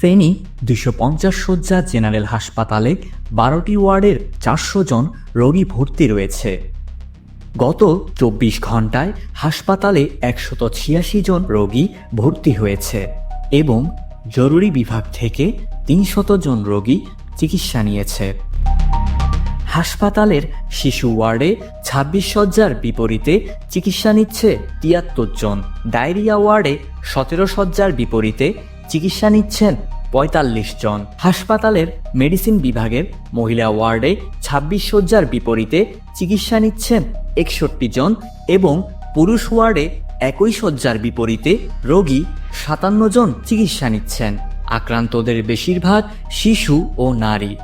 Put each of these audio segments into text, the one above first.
ফেনী দুইশো পঞ্চাশ শয্যা জেনারেল হাসপাতালে বারোটি ওয়ার্ডের চারশো জন রোগী ভর্তি রয়েছে। গত চব্বিশ ঘন্টায় হাসপাতালে একশত ছিয়াশি জন রোগী ভর্তি হয়েছে এবং জরুরি বিভাগ থেকে তিনশত জন রোগী চিকিৎসা নিয়েছে। হাসপাতালের শিশু ওয়ার্ডে ছাব্বিশ শয্যার বিপরীতে চিকিৎসা নিচ্ছে তিয়াত্তর জন। ডায়রিয়া ওয়ার্ডে সতেরো শয্যার বিপরীতে চিকিৎসা নিচ্ছেন পঁয়তাল্লিশ জন। হাসপাতালের মেডিসিন বিভাগের মহিলা ওয়ার্ডে ছাব্বিশ শয্যার বিপরীতে চিকিৎসা নিচ্ছেন একষট্টি জন এবং পুরুষ ওয়ার্ডে একই শয্যার বিপরীতে রোগী সাতান্ন জন চিকিৎসা নিচ্ছেন। আক্রান্তদের বেশিরভাগ শিশু ও নারী।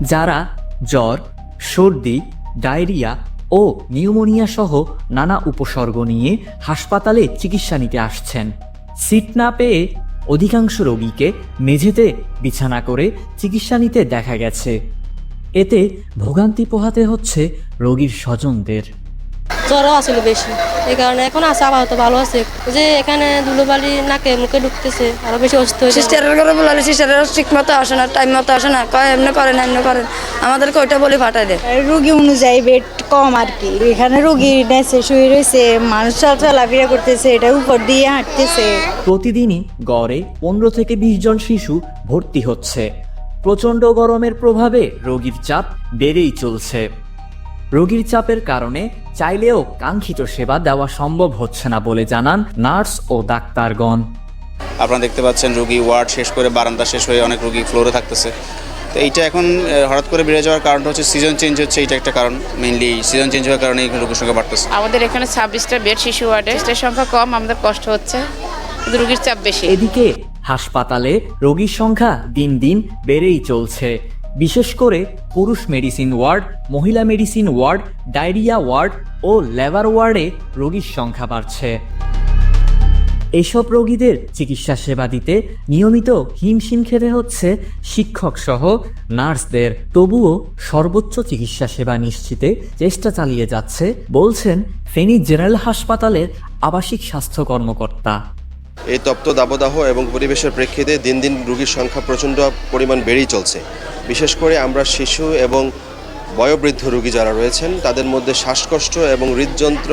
যারা জ্বর, সর্দি, ডায়রিয়া ও নিউমোনিয়া সহ নানা উপসর্গ নিয়ে হাসপাতালে চিকিৎসা নিতে আসছেন। সিট না পেয়ে অধিকাংশ রোগীকে মেঝেতে বিছানা করে চিকিৎসা নিতে দেখা গেছে। এতে ভোগান্তি পোহাতে হচ্ছে রোগীর স্বজনদের। জ্বরও আসলে বেশি। এই কারণে এখন আছে আপাতত ভালো আছে। যে এখানে ধুলোবালি নাকে মুখে ঢুকতেছে আরও বেশি অসুস্থ হয়ে যাবে। সিস্টারের করে বলালে সিস্টারের ঠিক মতো আসে না টাইম মতো আসে না। কয় এমনি করেন এমনি করেন। আমাদেরকে ওইটা বলে ফাটাই দেয় রুগী অনুযায়ী বেড কম আর কি। এখানে রুগী নেছে শুয়ে রয়েছে মানুষ চলাফেরা করতেছে এটা উপর দিয়ে হাঁটতেছে। প্রতিদিনই গড়ে পনেরো থেকে বিশ জন শিশু ভর্তি হচ্ছে। প্রচণ্ড গরমের প্রভাবে রোগীর চাপ বেড়েই চলছে। রোগীর চাপের কারণে চাইলেও কাঙ্ক্ষিত সেবা দেওয়া সম্ভব হচ্ছে না বলে জানান নার্স ও ডাক্তারগণ। আপনারা দেখতে পাচ্ছেন রোগী ওয়ার্ড শেষ করে বারান্দা শেষ হয়ে অনেক রোগী ফ্লোরে থাকতেছে। তো এইটা এখন হঠাৎ করে বেড়ে যাওয়ার কারণটা হচ্ছে সিজন চেঞ্জ হচ্ছে এইটা একটা কারণ মেইনলি সিজন চেঞ্জ হওয়ার কারণে এখানে রোগীর সংখ্যা বাড়তেছে। আমাদের এখানে ছাব্বিশটা বেড শিশু ওয়ার্ডে বেডের সংখ্যা কম আমাদের কষ্ট হচ্ছে কিন্তু রুগীর চাপ বেশি। এদিকে হাসপাতালে রোগীর সংখ্যা দিন দিন বেড়েই চলছে। বিশেষ করে পুরুষ মেডিসিন ওয়ার্ড মহিলা মেডিসিন ওয়ার্ড ডায়রিয়া ওয়ার্ড ও লেবার ওয়ার্ডে রোগীর সংখ্যা বাড়ছে। এসব রোগীদের চিকিৎসা সেবা দিতে নিয়মিত হিমশিম খেতে হচ্ছে শিক্ষক সহ নার্সদের। তবুও সর্বোচ্চ চিকিৎসা সেবা নিশ্চিতে চেষ্টা চালিয়ে যাচ্ছে, বলছেন ফেনী জেনারেল হাসপাতালের আবাসিক স্বাস্থ্য কর্মকর্তা। এই তপ্ত দাবদাহ এবং পরিবেশের প্রেক্ষিতে দিন দিন রোগীর সংখ্যা প্রচণ্ড পরিমাণ বেড়েই চলছে। বিশেষ করে আমরা শিশু এবং বয়োবৃদ্ধ রোগী যারা রয়েছেন, তাদের মধ্যে শ্বাসকষ্ট এবং হৃদযন্ত্র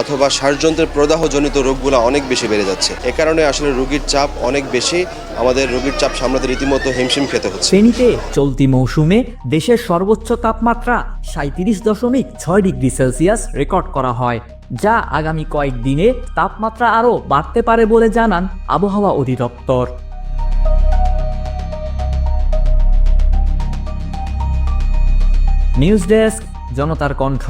অথবা শ্বাসযন্ত্রের প্রদাহজনিত রোগগুলো অনেক বেশি বেড়ে যাচ্ছে। এ কারণে আসলে রোগীর চাপ অনেক বেশি। আমাদের রোগীর চাপ সামলাতে রীতিমতো হিমশিম খেতে হচ্ছে। ফেনীতে চলতি মৌসুমে দেশের সর্বোচ্চ তাপমাত্রা সাঁত্রিশ দশমিক ছয় ডিগ্রি সেলসিয়াস রেকর্ড করা হয়, যা আগামী কয়েকদিনে তাপমাত্রা আরও বাড়তে পারে বলে জানান আবহাওয়া অধিদপ্তর। নিউজ ডেস্ক জনতার কণ্ঠ